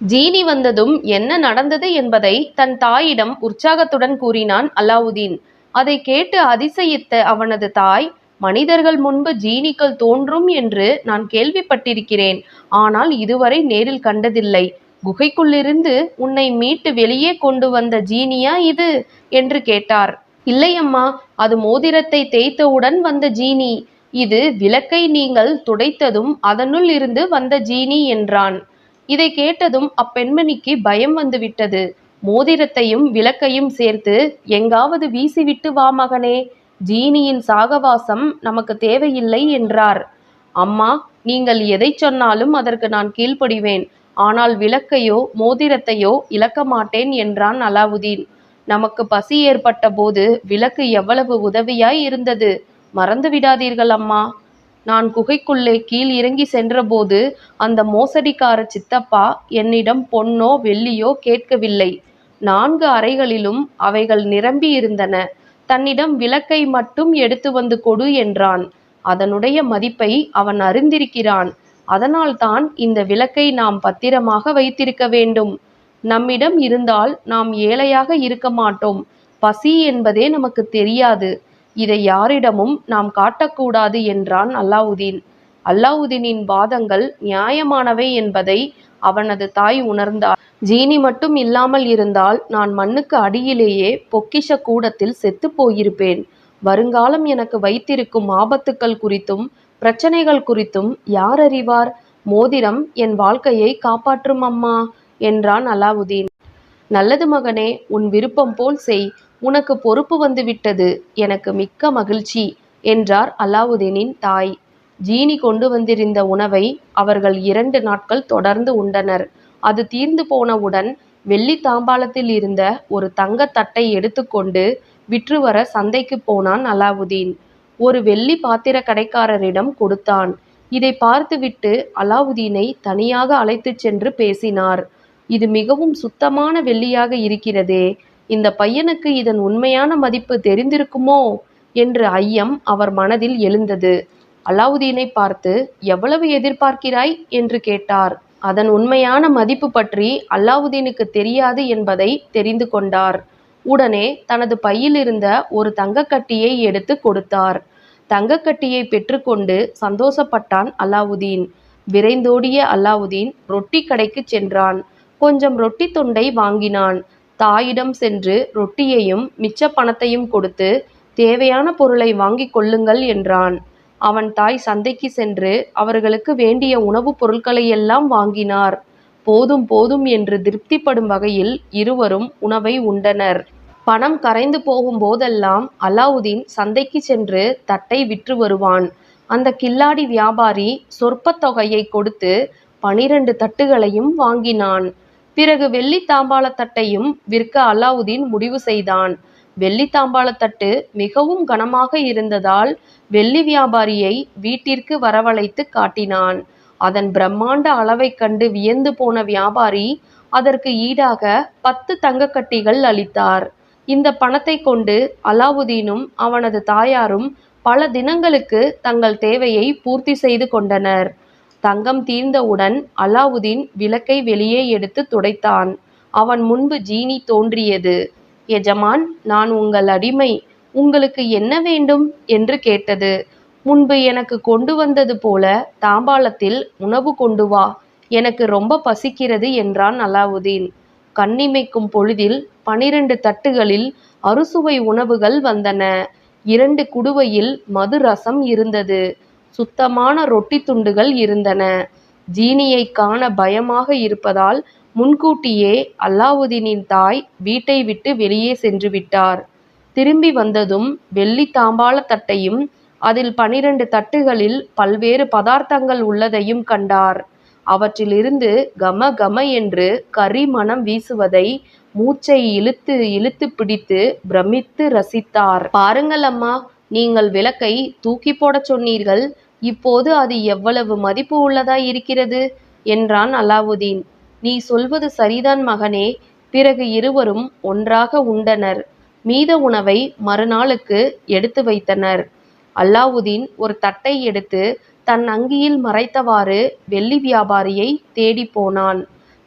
ஜீனி வந்ததும் என்ன நடந்தது என்பதை தன் தாயிடம் உற்சாகத்துடன் கூறினான் அலாவுதீன் அதை கேட்டு அதிசயித்த அவனது தாய் மனிதர்கள் முன்பு ஜீனிகள் தோன்றும் என்று நான் கேள்விப்பட்டிருக்கிறேன். ஆனால் இதுவரை நேரில் கண்டதில்லை. குகைக்குள்ளிருந்து உன்னை மீட்டு வெளியே கொண்டு வந்த ஜீனியா இது? என்று கேட்டார். இல்லை அம்மா அது மோதிரத்தை தேய்த்தவுடன் வந்த ஜீனி. இது விளக்கை நீங்கள் துடைத்ததும் அதனுள் இருந்து வந்த ஜீனி என்றான். இதை கேட்டதும் அப்பெண்மணிக்கு பயம் வந்துவிட்டது. மோதிரத்தையும் விளக்கையும் சேர்த்து எங்காவது வீசிவிட்டு வா மகனே ஜீனியின் சாகவாசம் நமக்கு தேவையில்லை என்றார். அம்மா நீங்கள் எதை சொன்னாலும் அதற்கு நான் கீழ்ப்படிவேன். ஆனால் விளக்கையோ மோதிரத்தையோ இழக்க மாட்டேன் என்றான் அலாவுதீன். நமக்கு பசி ஏற்பட்ட போது விளக்கு எவ்வளவு உதவியாய் இருந்தது. மறந்து விடாதீர்கள் அம்மா. நான் குகைக்குள்ளே கீழ் இறங்கி சென்றபோது அந்த மோசடிக்கார சித்தப்பா என்னிடம் பொன்னோ வெள்ளியோ கேட்கவில்லை. நான்கு அறைகளிலும் அவைகள் நிரம்பி இருந்தன தன்னிடம் விளக்கை மட்டும் எடுத்து வந்து கொடு என்றான். அதனுடைய மதிப்பை அவன் அறிந்திருக்கிறான். அதனால்தான் இந்த விளக்கை நாம் பத்திரமாக வைத்திருக்க வேண்டும். நம்மிடம் இருந்தால் நாம் ஏழையாக இருக்க மாட்டோம். பசி என்பதே நமக்கு தெரியாது. இதை யாரிடமும் நாம் காட்டக்கூடாது என்றான் அல்லாவுதீன். அல்லாவுதீனின் வாதங்கள் நியாயமானவை என்பதை அவனது தாய் உணர்ந்தார் ஜீனி மட்டும் இல்லாமல் இருந்தால் நான் மண்ணுக்கு அடியிலேயே பொக்கிஷ கூடத்தில் செத்து போயிருப்பேன். வருங்காலம் எனக்கு வைத்திருக்கும் ஆபத்துக்கள் குறித்தும் பிரச்சனைகள் குறித்தும் யார் அறிவார்? மோதிரம் என் வாழ்க்கையை காப்பாற்றும் அம்மா என்றான் அலாவுதீன் நல்லது மகனே உன் விருப்பம் போல் செய். உனக்கு பொறுப்பு வந்துவிட்டது. எனக்கு மிக்க மகிழ்ச்சி என்றார் அலாவுதீனின் தாய். ஜீனி கொண்டு வந்திருந்த உணவை அவர்கள் இரண்டு நாட்கள் தொடர்ந்து உண்டனர். அது தீர்ந்து போனவுடன் வெள்ளி தாம்பாளத்தில் இருந்த ஒரு தங்கத் தட்டை எடுத்துக்கொண்டு விற்று வர சந்தைக்கு போனான் அலாவுதீன். ஒரு வெள்ளி பாத்திர கடைக்காரரிடம் கொடுத்தான். இதை பார்த்துவிட்டு அலாவுதீனை தனியாக அழைத்துச் சென்று பேசினார். இது மிகவும் சுத்தமான வெள்ளியாக இருக்கிறதே இந்த பையனுக்கு இதன் உண்மையான மதிப்பு தெரிந்திருக்குமோ? என்று ஐயம் அவர் மனதில் எழுந்தது. அலாவுதீனை பார்த்து எவ்வளவு எதிர்பார்க்கிறாய்? என்று கேட்டார். அதன் உண்மையான மதிப்பு பற்றி அல்லாவுதீனுக்கு தெரியாது என்பதை தெரிந்து கொண்டார். உடனே தனது பையில் இருந்த ஒரு தங்கக்கட்டியை எடுத்து கொடுத்தார். தங்கக்கட்டியை பெற்றுக்கொண்டு சந்தோஷப்பட்டான் அல்லாவுதீன் விரைந்தோடிய அல்லாவுதீன் ரொட்டி கடைக்கு சென்றான். கொஞ்சம் ரொட்டி துண்டை வாங்கினான். தாயிடம் சென்று ரொட்டியையும் மிச்ச பணத்தையும் கொடுத்து தேவையான பொருளை வாங்கிக் கொள்ளுங்கள் என்றான். அவன் தாய் சந்தைக்கு சென்று அவர்களுக்கு வேண்டிய உணவுப் பொருட்களையெல்லாம் வாங்கினார். போதும் போதும் என்று திருப்திப்படும் வகையில் இருவரும் உணவை உண்டனர். பணம் கரைந்து போகும் போதெல்லாம் அலாவுதீன் சந்தைக்கு சென்று தட்டை விற்று வருவான். அந்த கில்லாடி வியாபாரி சொற்ப தொகையை கொடுத்து பனிரெண்டு தட்டுகளையும் வாங்கினான். பிறகு வெள்ளி தாம்பாளத்தட்டையும் விற்க அலாவுதீன் முடிவு செய்தான். வெள்ளி தாம்பாளத்தட்டு மிகவும் கனமாக இருந்ததால் வெள்ளி வியாபாரியை வீட்டிற்கு வரவழைத்து காட்டினான். அதன் பிரம்மாண்ட அளவைக் கண்டு வியந்து போன வியாபாரி அதற்கு ஈடாக பத்து தங்கக்கட்டிகள் அளித்தார். இந்த பணத்தை கொண்டு அலாவுதீனும் அவனது தாயாரும் பல தினங்களுக்கு தங்கள் தேவையை பூர்த்தி செய்து கொண்டனர். தங்கம் தீர்ந்தவுடன் அலாவுதீன் விளக்கை வெளியே எடுத்து துடைத்தான். அவன் முன்பு ஜீனி தோன்றியது. எஜமான் நான் உங்கள் அடிமை. உங்களுக்கு என்ன வேண்டும்? என்று கேட்டது. முன்பு எனக்கு கொண்டு வந்தது போல தாம்பாளத்தில் உணவு கொண்டு வா. எனக்கு ரொம்ப பசிக்கிறது என்றான் அலாவுதீன். கண்ணிமைக்கும் பொழுதில் பனிரெண்டு தட்டுகளில் அறுசுவை உணவுகள் வந்தன. இரண்டு குடுவையில் மது ரசம் இருந்தது. சுத்தமான ரொட்டி துண்டுகள் இருந்தன. ஜீனியை காண பயமாக இருப்பதால் முன்கூட்டியே அல்லாவுதீனின் தாய் வீட்டை விட்டு வெளியே சென்று விட்டார். திரும்பி வந்ததும் வெள்ளி தாம்பாள தட்டையும் அதில் பனிரெண்டு தட்டுகளில் பல்வேறு பதார்த்தங்கள் உள்ளதையும் கண்டார். அவற்றிலிருந்து கம கம என்று கரி மனம் வீசுவதை மூச்சை இழுத்து இழுத்து பிடித்து பிரமித்து ரசித்தார். பாருங்கள் அம்மா நீங்கள் விளக்கை தூக்கி போடச் சொன்னீர்கள். இப்போது அது எவ்வளவு மதிப்பு உள்ளதாய் இருக்கிறது? என்றான் அலாவுதீன். நீ சொல்வது சரிதான் மகனே. பிறகு இருவரும் ஒன்றாக உண்டனர். மீத உணவை மறுநாளுக்கு எடுத்து வைத்தனர். அல்லாவுதீன் ஒரு தட்டை எடுத்து தன் அங்கியில் மறைத்தவாறு வெள்ளி வியாபாரியை தேடி போனான்.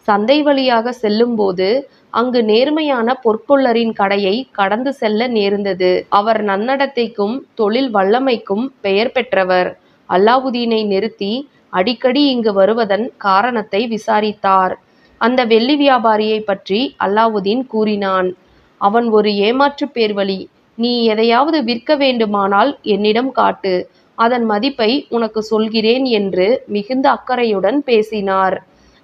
சந்தை வழியாக செல்லும்போது அங்கு நேர்மையான பொற்கொள்ளரின் கடையை கடந்து செல்ல நேர்ந்தது. அவர் நன்னடத்தைக்கும் தொழில் வல்லமைக்கும் பெயர் பெற்றவர். அல்லாவுதீனை நிறுத்தி அடிக்கடி இங்கு வருவதன் காரணத்தை விசாரித்தார். அந்த வெள்ளி வியாபாரியை பற்றி அல்லாவுதீன் கூறினான். அவன் ஒரு ஏமாற்று பேர்வழி. நீ எதையாவது விற்க வேண்டுமானால் என்னிடம் காட்டு. அதன் மதிப்பை உனக்கு சொல்கிறேன் என்று மிகுந்த அக்கறையுடன் பேசினார்.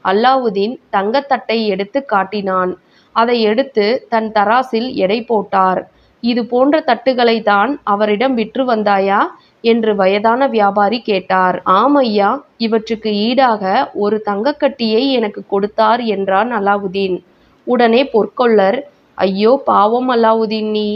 அல்லாவுதீன் தங்கத்தட்டை எடுத்து காட்டினான். அதை எடுத்து தன் தராசில் எடை போட்டார். இது போன்ற தட்டுகளை தான் அவரிடம் விற்று வந்தாயா? என்று வயதான வியாபாரி கேட்டார். ஆம் ஐயா இவற்றுக்கு ஈடாக ஒரு தங்கக்கட்டியை எனக்கு கொடுத்தார் என்றான் அலாவுதீன். உடனே பொற்கொள்ளர் ஐயோ பாவம் அலாவுதீன் நீ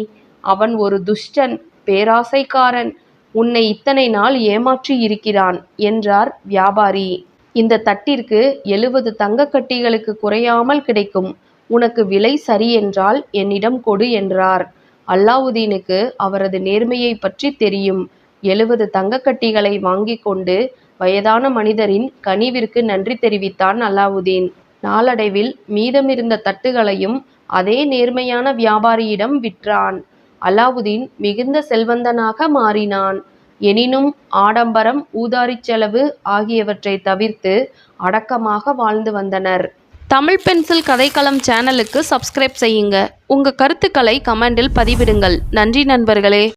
அவன் ஒரு துஷ்டன் பேராசைக்காரன் உன்னை இத்தனை நாள் ஏமாற்றி இருக்கிறான் என்றார் வியாபாரி. இந்த தட்டிற்கு எழுபது தங்கக்கட்டிகளுக்கு குறையாமல் கிடைக்கும். உனக்கு விலை சரி என்றால் என்னிடம் கொடு என்றார். அல்லாவுதீனுக்கு அவரது நேர்மையை பற்றி தெரியும். எழுபது தங்கக்கட்டிகளை வாங்கி கொண்டு வயதான மனிதரின் கனிவிற்கு நன்றி தெரிவித்தான் அல்லாவுதீன். நாளடைவில் மீதமிருந்த தட்டுகளையும் அதே நேர்மையான வியாபாரியிடம் விற்றான். அலாவுதீன் மிகுந்த செல்வந்தனாக மாறினான். எனினும் ஆடம்பரம் ஊதாரிச் செலவு ஆகியவற்றை தவிர்த்து அடக்கமாக வாழ்ந்து வந்தனர். தமிழ் பென்சில் கதைக்களம் சேனலுக்கு சப்ஸ்கிரைப் செய்யுங்க. உங்க கருத்துக்களை கமெண்டில் பதிவிடுங்கள். நன்றி நண்பர்களே.